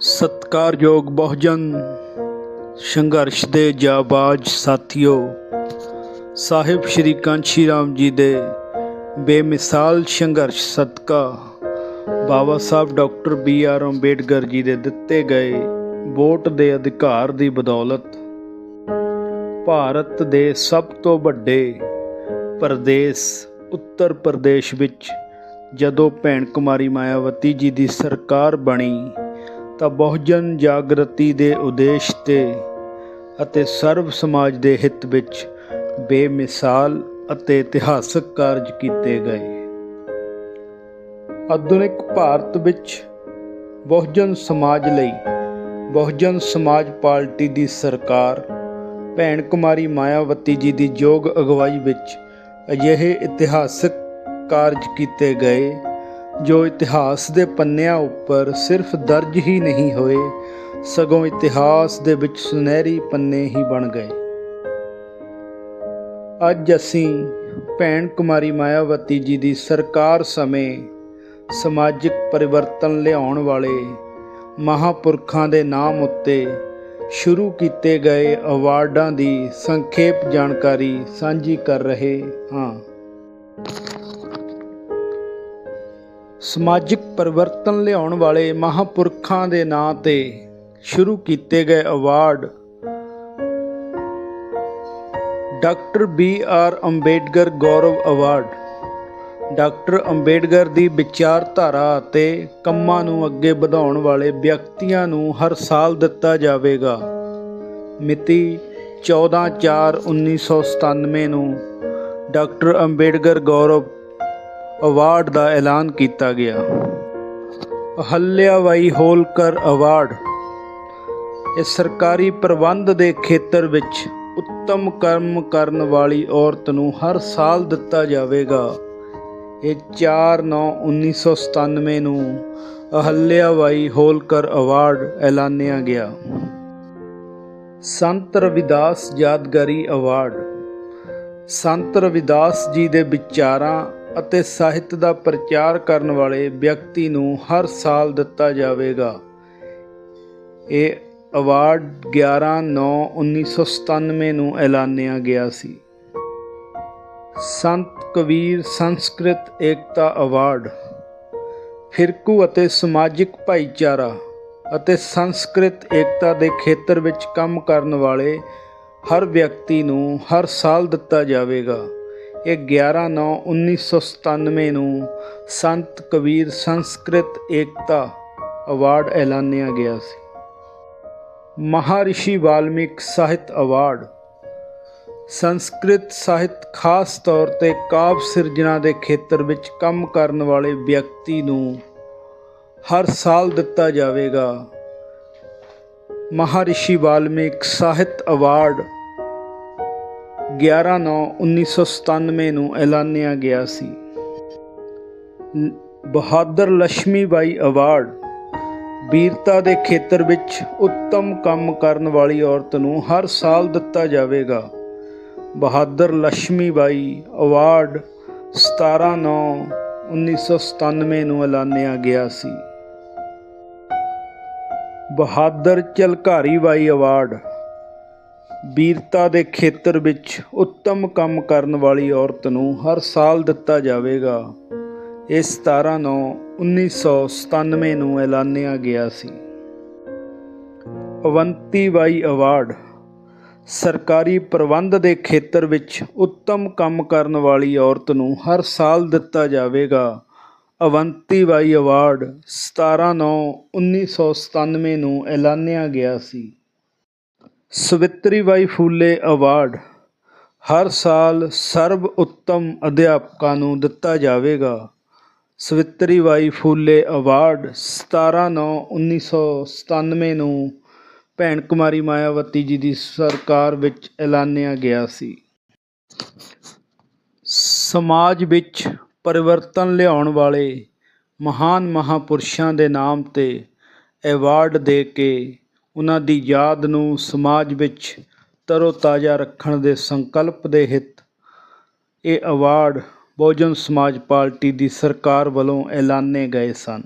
ਸਤਿਕਾਰਯੋਗ ਬਹੁਜਨ, ਸੰਘਰਸ਼ ਦੇ ਜਾਬਾਜ਼ ਸਾਥੀਓ, ਸਾਹਿਬ ਸ਼੍ਰੀ ਕਾਂਸ਼ੀ ਰਾਮ ਜੀ ਦੇ ਬੇਮਿਸਾਲ ਸੰਘਰਸ਼ ਸਦਕਾ, Baba Sahib doctor B R Ambedkar ji ਦੇ ਦਿੱਤੇ ਗਏ ਵੋਟ ਦੇ ਅਧਿਕਾਰ ਦੀ ਬਦੌਲਤ, ਭਾਰਤ ਦੇ ਸਭ ਤੋਂ ਵੱਡੇ ਪ੍ਰਦੇਸ਼, ਉੱਤਰ ਪ੍ਰਦੇਸ਼ ਵਿੱਚ ਜਦੋਂ ਭੈਣ ਕੁਮਾਰੀ ਮਾਇਆਵਤੀ ਜੀ ਦੀ ਸਰਕਾਰ ਬਣੀ, ਤਾਂ ਬਹੁਜਨ ਜਾਗਰਤੀ ਦੇ ਉਦੇਸ਼ ਤੇ ਅਤੇ ਸਰਬ ਸਮਾਜ ਦੇ ਹਿੱਤ ਵਿੱਚ ਬੇਮਿਸਾਲ ਅਤੇ ਇਤਿਹਾਸਕ ਕਾਰਜ ਕੀਤੇ ਗਏ। ਆਧੁਨਿਕ ਭਾਰਤ ਵਿੱਚ ਬਹੁਜਨ ਸਮਾਜ ਲਈ ਬਹੁਜਨ ਸਮਾਜ ਪਾਰਟੀ ਦੀ ਸਰਕਾਰ, ਭੈਣ ਕੁਮਾਰੀ ਮਾਇਆਵਤੀ ਜੀ ਦੀ ਯੋਗ ਅਗਵਾਈ ਵਿੱਚ ਅਜਿਹੇ ਇਤਿਹਾਸਕ ਕਾਰਜ ਕੀਤੇ ਗਏ, ਜੋ ਇਤਿਹਾਸ ਦੇ ਪੰਨਿਆਂ ਉੱਪਰ ਸਿਰਫ ਦਰਜ ਹੀ ਨਹੀਂ ਹੋਏ, ਸਗੋਂ ਇਤਿਹਾਸ ਦੇ ਵਿੱਚ ਸੁਨਹਿਰੀ ਪੰਨੇ ਹੀ ਬਣ ਗਏ। ਅੱਜ ਅਸੀਂ ਭੈਣ ਕੁਮਾਰੀ ਮਾਇਆਵਤੀ ਜੀ ਦੀ ਸਰਕਾਰ ਸਮੇਂ ਸਮਾਜਿਕ ਪਰਿਵਰਤਨ ਲਿਆਉਣ ਵਾਲੇ ਮਹਾਪੁਰਖਾਂ ਦੇ ਨਾਮ ਉੱਤੇ ਸ਼ੁਰੂ ਕੀਤੇ ਗਏ ਅਵਾਰਡਾਂ ਦੀ ਸੰਖੇਪ ਜਾਣਕਾਰੀ ਸਾਂਝੀ ਕਰ ਰਹੇ ਹਾਂ। ਸਮਾਜਿਕ ਪਰਿਵਰਤਨ ਲਿਆਉਣ ਵਾਲੇ ਮਹਾਪੁਰਖਾਂ ਦੇ ਨਾਂ ਤੇ ਸ਼ੁਰੂ ਕੀਤੇ ਗਏ award. Doctor B R Ambedkar Gaurav award. Doctor Ambedkar ਦੀ ਵਿਚਾਰਧਾਰਾ ਅਤੇ ਕੰਮਾਂ ਨੂੰ ਅੱਗੇ ਵਧਾਉਣ ਵਾਲੇ ਵਿਅਕਤੀਆਂ ਨੂੰ ਹਰ ਸਾਲ ਦਿੱਤਾ ਜਾਵੇਗਾ। ਮਿਤੀ 14/4/1997 ਨੂੰ ਡਾਕਟਰ ਅੰਬੇਡਕਰ ਗੌਰਵ ਅਵਾਰਡ ਦਾ ਐਲਾਨ ਕੀਤਾ ਗਿਆ। ਅਹੱਲਿਆਬਾਈ ਹੋਲਕਰ ਅਵਾਰਡ। ਇਹ ਸਰਕਾਰੀ ਪ੍ਰਬੰਧ ਦੇ ਖੇਤਰ ਵਿੱਚ ਉੱਤਮ ਕਰਮ ਕਰਨ ਵਾਲੀ ਔਰਤ ਨੂੰ ਹਰ ਸਾਲ ਦਿੱਤਾ ਜਾਵੇਗਾ। ਇਹ 4/9/1997 ਨੂੰ ਅਹੱਲਿਆਬਾਈ ਹੋਲਕਰ ਅਵਾਰਡ ਐਲਾਨਿਆ ਗਿਆ। ਸੰਤ ਰਵਿਦਾਸ ਯਾਦਗਾਰੀ ਅਵਾਰਡ। ਸੰਤ ਰਵਿਦਾਸ ਜੀ ਦੇ ਵਿਚਾਰਾਂ ਅਤੇ ਸਾਹਿਤ ਦਾ ਪ੍ਰਚਾਰ ਕਰਨ ਵਾਲੇ ਵਿਅਕਤੀ ਨੂੰ ਹਰ ਸਾਲ ਦਿੱਤਾ ਜਾਵੇਗਾ। ਇਹ ਅਵਾਰਡ 11/9/1997 ਨੂੰ ਐਲਾਨਿਆ ਗਿਆ ਸੀ। ਸੰਤ ਕਬੀਰ ਸੰਸਕ੍ਰਿਤ ਏਕਤਾ ਅਵਾਰਡ, ਫਿਰਕੂ ਅਤੇ ਸਮਾਜਿਕ ਭਾਈਚਾਰਾ ਅਤੇ ਸੰਸਕ੍ਰਿਤ ਏਕਤਾ ਦੇ ਖੇਤਰ ਵਿੱਚ ਕੰਮ ਕਰਨ ਵਾਲੇ ਹਰ ਵਿਅਕਤੀ ਨੂੰ ਹਰ ਸਾਲ ਦਿੱਤਾ ਜਾਵੇਗਾ। ਇਹ 11/9/1997 ਨੂੰ ਸੰਤ ਕਬੀਰ ਸੰਸਕ੍ਰਿਤ ਏਕਤਾ ਅਵਾਰਡ ਐਲਾਨਿਆ ਗਿਆ ਸੀ। ਮਹਾਰਿਸ਼ੀ ਵਾਲਮੀਕ ਸਾਹਿਤ ਅਵਾਰਡ। ਸੰਸਕ੍ਰਿਤ ਸਾਹਿਤ ਖਾਸ ਤੌਰ ਤੇ ਕਾਵਿ ਸਿਰਜਣਾ ਦੇ ਖੇਤਰ ਵਿੱਚ ਕੰਮ ਕਰਨ ਵਾਲੇ ਵਿਅਕਤੀ ਨੂੰ ਹਰ ਸਾਲ ਦਿੱਤਾ ਜਾਵੇਗਾ। ਮਹਾਰਿਸ਼ੀ ਵਾਲਮੀਕ ਸਾਹਿਤ ਅਵਾਰਡ 11/9/1997 ਨੂੰ ਐਲਾਨਿਆ ਗਿਆ ਸੀ। ਬਹਾਦਰ ਲక్ష్ਮੀਬਾਈ ਅਵਾਰਡ ਵੀਰਤਾ ਦੇ ਖੇਤਰ ਵਿੱਚ ਉੱਤਮ ਕੰਮ ਕਰਨ ਵਾਲੀ ਔਰਤ ਨੂੰ ਹਰ ਸਾਲ ਦਿੱਤਾ ਜਾਵੇਗਾ। ਬਹਾਦਰ ਲక్ష్ਮੀਬਾਈ ਅਵਾਰਡ 17/9/1997 ਨੂੰ ਐਲਾਨਿਆ ਗਿਆ ਸੀ। ਬਹਾਦਰ ਚਲਕਾਰੀਬਾਈ ਅਵਾਰਡ ਵੀਰਤਾ ਦੇ ਖੇਤਰ ਵਿੱਚ ਉੱਤਮ ਕੰਮ ਕਰਨ ਵਾਲੀ ਔਰਤ ਨੂੰ ਹਰ ਸਾਲ ਦਿੱਤਾ ਜਾਵੇਗਾ। ਇਹ 17/9/1997 ਨੂੰ ਐਲਾਨਿਆ ਗਿਆ ਸੀ। ਅਵੰਤੀ ਬਾਈ ਅਵਾਰਡ, ਸਰਕਾਰੀ ਪ੍ਰਬੰਧ ਦੇ ਖੇਤਰ ਵਿੱਚ ਉੱਤਮ ਕੰਮ ਕਰਨ ਵਾਲੀ ਔਰਤ ਨੂੰ ਹਰ ਸਾਲ ਦਿੱਤਾ ਜਾਵੇਗਾ। ਅਵੰਤੀ ਬਾਈ ਅਵਾਰਡ 17/9/1997 ਨੂੰ ਐਲਾਨਿਆ ਗਿਆ ਸੀ। ਸਵਿਤਰੀ ਬਾਈ ਫੂਲੇ ਅਵਾਰਡ। ਹਰ ਸਾਲ ਸਰਬ ਉੱਤਮ ਅਧਿਆਪਕਾਂ ਨੂੰ ਦਿੱਤਾ ਜਾਵੇਗਾ। ਸਵਿਤਰੀ ਬਾਈ ਫੂਲੇ ਅਵਾਰਡ 17/9/1997 ਨੂੰ ਭੈਣ ਕੁਮਾਰੀ ਮਾਇਆਵਤੀ ਜੀ ਦੀ ਸਰਕਾਰ ਵਿੱਚ ਐਲਾਨਿਆ ਗਿਆ ਸੀ। ਸਮਾਜ ਵਿੱਚ ਪਰਿਵਰਤਨ ਲਿਆਉਣ ਵਾਲੇ ਮਹਾਨ ਮਹਾਪੁਰਸ਼ਾਂ ਦੇ ਨਾਮ ਤੇ ਐਵਾਰਡ ਦੇ ਕੇ ਉਹਨਾਂ ਦੀ ਯਾਦ ਨੂੰ ਸਮਾਜ ਵਿੱਚ ਤਰੋ-ਤਾਜ਼ਾ ਰੱਖਣ ਦੇ ਸੰਕਲਪ ਦੇ ਹਿੱਤ, ਇਹ ਅਵਾਰਡ ਬਹੁਜਨ ਸਮਾਜ ਪਾਰਟੀ ਦੀ ਸਰਕਾਰ ਵੱਲੋਂ ਐਲਾਨੇ ਗਏ ਸਨ।